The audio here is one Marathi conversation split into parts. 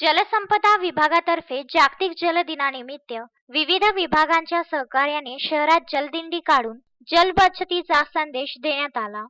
जलसंपदा विभागातर्फे जागतिक जल दिनानिमित्त विविध विभागांच्या सहकार्याने शहरात जलदिंडी काढून जल बचतीचा संदेश देण्यात आला.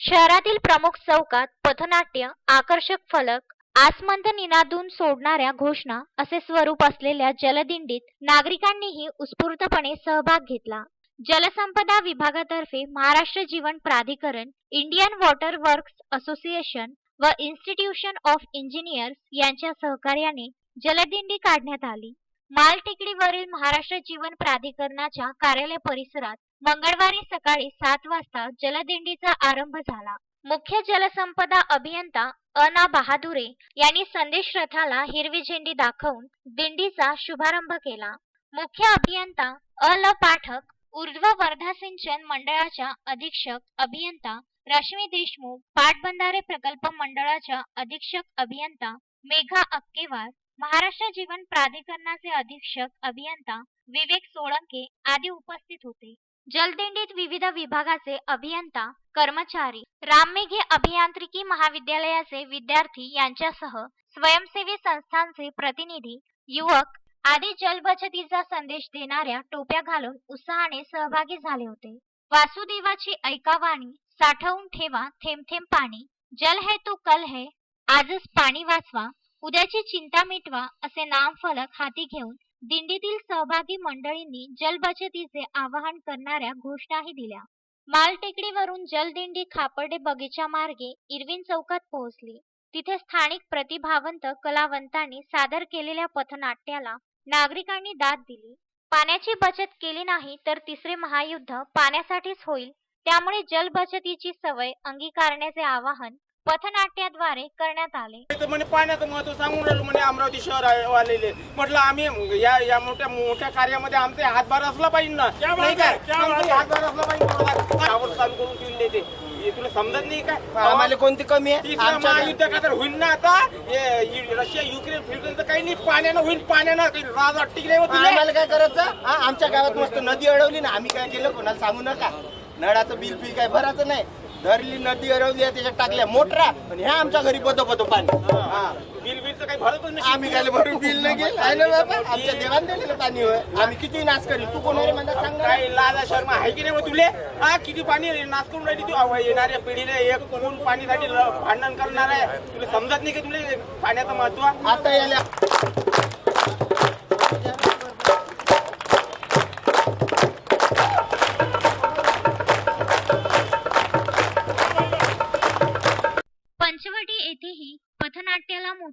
शहरातील प्रमुख चौकात पथनाट्य आकर्षक फलक आसमंत निनादून सोडणाऱ्या घोषणा असे स्वरूप असलेल्या जलदिंडीत नागरिकांनीही उत्स्फूर्तपणे सहभाग घेतला. जलसंपदा विभागातर्फे Maharashtra Jeevan Pradhikaran Indian water works association व इन्स्टिट्यूशन ऑफ इंजिनियर्स यांच्या सहकार्याने जलदिंडी काढण्यात आली. माल टेकडीवरील महाराष्ट्र जीवन प्राधिकरणाच्या कार्यालय परिसरात मंगळवारी सकाळी सात वाजता जलदिंडीचा आरंभ झाला. मुख्य जलसंपदा अभियंता अना बहादुरे यांनी संदेश रथाला हिरवी झेंडी दाखवून दिंडीचा शुभारंभ केला. मुख्य अभियंता अ ल पाठक ऊर्ध्व वर्धा सिंचन मंडळाच्या अधीक्षक अभियंता रश्मी देशमुख पाटबंधारे प्रकल्प मंडळाच्या अधीक्षक अभियंता मेघा अक्केवार महाराष्ट्र जीवन प्राधिकरणाचे अधीक्षक अभियंता विवेक सोळंके आदी उपस्थित होते. जलदिंडीत विविध विभागाचे अभियंता कर्मचारी राममेघे अभियांत्रिकी महाविद्यालयाचे विद्यार्थी यांच्यासह स्वयंसेवी संस्थांचे प्रतिनिधी युवक आदी जलबचतीचा संदेश देणाऱ्या टोप्या घालून उत्साहाने सहभागी झाले होते. वासुदेवाची ऐकावाणी साठवून ठेवा थेंब थेंब पाणी. जल है तो कल है आजच पाणी वाचवा. उद्याची चिंता मिटवा असे नामफलक हाती घेऊन दिंडीतील सहभागी मंडळींनी जलबचतीचे आवाहन करणाऱ्या घोषणाही दिल्या. मालटेकडीवरून जलदिंडी खापर्डे बगीचा मार्गे इरविन चौकात पोहोचली. तिथे स्थानिक प्रतिभावंत कलावंतांनी सादर केलेल्या पथनाट्याला नागरिकांनी दाद दिली. पाण्याची बचत केली नाही तर तिसरे महायुद्ध पाण्यासाठीच होईल. त्यामुळे जलबचतीची सवय अंगीकारण्याचे आवाहन पथनाट्याद्वारे करण्यात आले. तर म्हणे पाण्याचं महत्त्व सांगून राहिलो म्हणे अमरावती शहर वालेले म्हटलं आम्ही या या मोठ्या मोठ्या कार्यामध्ये आमचे हातभार असला पाहिजे ना. नाही काय आमचा हातभार असला पाहिजे आवड चालू करून देते. हे तुला समजत नाही काय आम्हाला कोणती कमी आहे? तिसरं आमच्या महायुद्ध का तर होईल ना आता? हे यु- रशिया युक्रेन फिक्रेनचं काही नाही पाण्यानं होईल पाण्यानं. काही राज वाटते की नाही हो तुला? आम्हाला काय करायचं? हा आमच्या गावात मस्त नदी अडवली ना आम्ही काय केलं? कोणाला सांगू नका. नळाचं बिल फिल काय भरायचं नाही. धरली नदी अडवली आहे, त्याच्यात टाकल्या. मोटरा. आणि ह्या आमच्या घरी बदो बदो पाणी. हा. बिल बिलचं काही भरतच नाही. आम्ही काय भरून बिल नाही गेलं आहे ना बाबा? आमच्या देवान दिलेलं पाणी होय. आम्ही किती नाश करील? तू कोण मला सांग ना. काय लाजा शर्मा आहे की नाही मग तुले? हा किती पाणी नाश करून राहिली तू. येणाऱ्या पिढीला एक कोण पाणीसाठी ल- भांडण करणार आहे. तुला समजत नाही की तुला? पाण्याचं महत्त्व? आता याला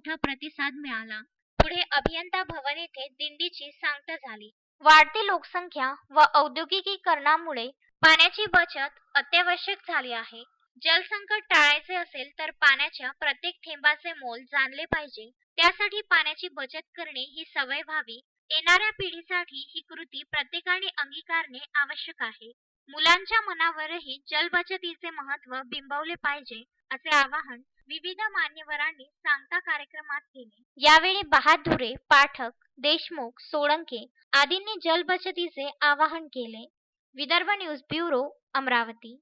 मोठा प्रतिसाद मिळाला. पुढे अभियंता भवन येथे दिंडीची सांगता झाली. वाढती लोकसंख्या व औद्योगिकीकरणामुळे पाण्याची बचत अत्यावश्यक झाली आहे. जलसंकट टाळायचे असेल तर पाण्याच्या प्रत्येक थेंबाचे मोल जाणले पाहिजे. त्यासाठी पाण्याची बचत करणे ही सवय व्हावी. येणाऱ्या पिढीसाठी ही कृती प्रत्येकाने अंगीकारणे आवश्यक आहे. मुलांच्या मनावरही जलबचतीचे महत्त्व बिंबवले पाहिजे असे आवाहन विविध मान्यवरांनी सांगता कार्यक्रमात केले यावेळी बहादुरे पाठक देशमुख सोळंके आदींनी जलबचतीचे आवाहन केले. Vidarbha news bureau Amravati.